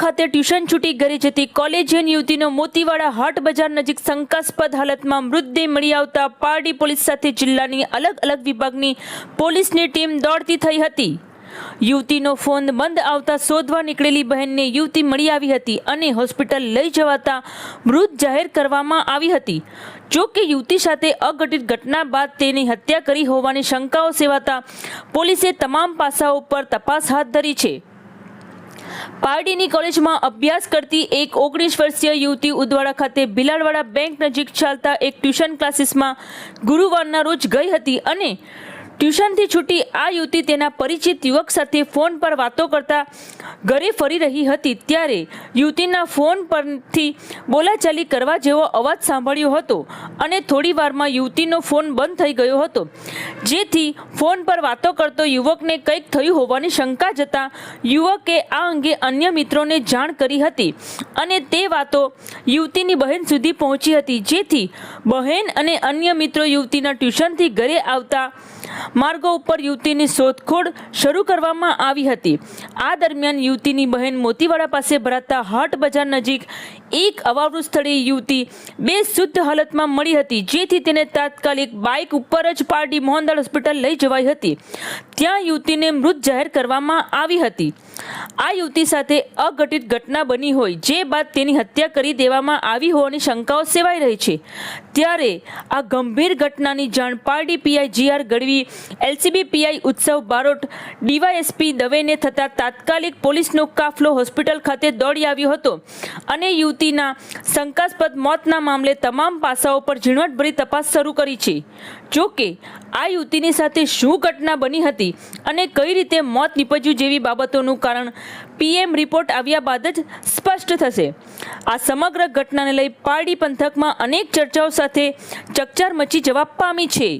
ખાતે ટ્યુશન છૂટી ઘરે જતી કોલેજિયન યુવતીનો મોતીવાડા હાટ બજાર નજીક શંકાસ્પદ હાલતમાં મૃતદેહ મળી આવતા પારડી પોલીસ સાથે જિલ્લાની અલગ અલગ વિભાગની પોલીસની ટીમ દોડતી થઈ હતી. યુવતીનો ફોન બંધ આવતા શોધવા નીકળેલી બહેનને યુવતી મળી આવી હતી અને હોસ્પિટલ લઈ જવાતા મૃત જાહેર કરવામાં આવી હતી. જો કે યુવતી સાથે અઘટિત ઘટના બાદ તેની હત્યા કરી હોવાની શંકાઓ સેવાતા પોલીસે તમામ પાસાઓ પર તપાસ હાથ ધરી છે. પારડીની કોલેજમાં અભ્યાસ કરતી એક ઓગણીસ વર્ષીય યુવતી ઉદવાડા ખાતે બિલાડવાડા બેંક નજીક ચાલતા એક ટ્યુશન ક્લાસીસમાં ગુરુવારના રોજ ગઈ હતી અને ટ્યુશનથી છૂટી આ યુવતી તેના પરિચિત યુવક સાથે ફોન પર વાતો કરતા ઘરે ફરી રહી હતી. ત્યારે યુવતીના ફોન પરથી બોલાચાલી કરવા જેવો અવાજ સાંભળ્યો હતો અને થોડી વારમાં યુવતીનો ફોન બંધ થઈ ગયો હતો. જેથી ફોન પર વાતો કરતો યુવકને કંઈક થયું હોવાની શંકા જતા યુવકે આ અંગે અન્ય મિત્રોને જાણ કરી હતી અને તે વાતો યુવતીની બહેન સુધી પહોંચી હતી. જેથી બહેન અને અન્ય મિત્રો યુવતીના ટ્યુશનથી ઘરે આવતા માર્ગો ઉપર યુવતીની શોધખોળ શરૂ કરવામાં આવી હતી. આ દરમિયાન યુવતીની બહેન મોતીવાડા પાસે ભરાતા હાટ બજાર નજીક એક અવાવૃત સ્થળે યુવતી બે શુદ્ધ હાલતમાં મળી હતી, જેથી તેને તાત્કાલિક બાઇક ઉપર જ પારડી મોહનદાળ હોસ્પિટલ લઈ જવાઈ હતી. ત્યાં યુવતીને મૃત જાહેર કરવામાં આવી હતી. આ યુવતી સાથે અઘટિત ઘટના બની હોય, જે બાદ તેની હત્યા કરી દેવામાં આવી હોવાની શંકાઓ સેવાઈ રહી છે. ત્યારે આ ગંભીર ઘટનાની જાણ Pardi PI GR Gadhvi, LCB PI Utsav Barot, DYSP દવેને થતાં તાત્કાલિક પોલીસનો કાફલો હોસ્પિટલ ખાતે દોડી આવ્યો હતો અને યુવતીના શંકાસ્પદ મોતના મામલે તમામ પાસાઓ પર ઝીણવટભરી તપાસ શરૂ કરી છે. જોકે આ યુવતીની સાથે શું ઘટના બની હતી અને કઈ રીતે મોત નીપજ્યું જેવી બાબતોનું કારણ પીએમ રિપોર્ટ આવ્યા બાદ જ સ્પષ્ટ થશે. આ સમગ્ર ઘટનાને લઈ પારડી પંથકમાં અનેક ચર્ચાઓ સાથે ચકચાર મચી જવા પામી છે.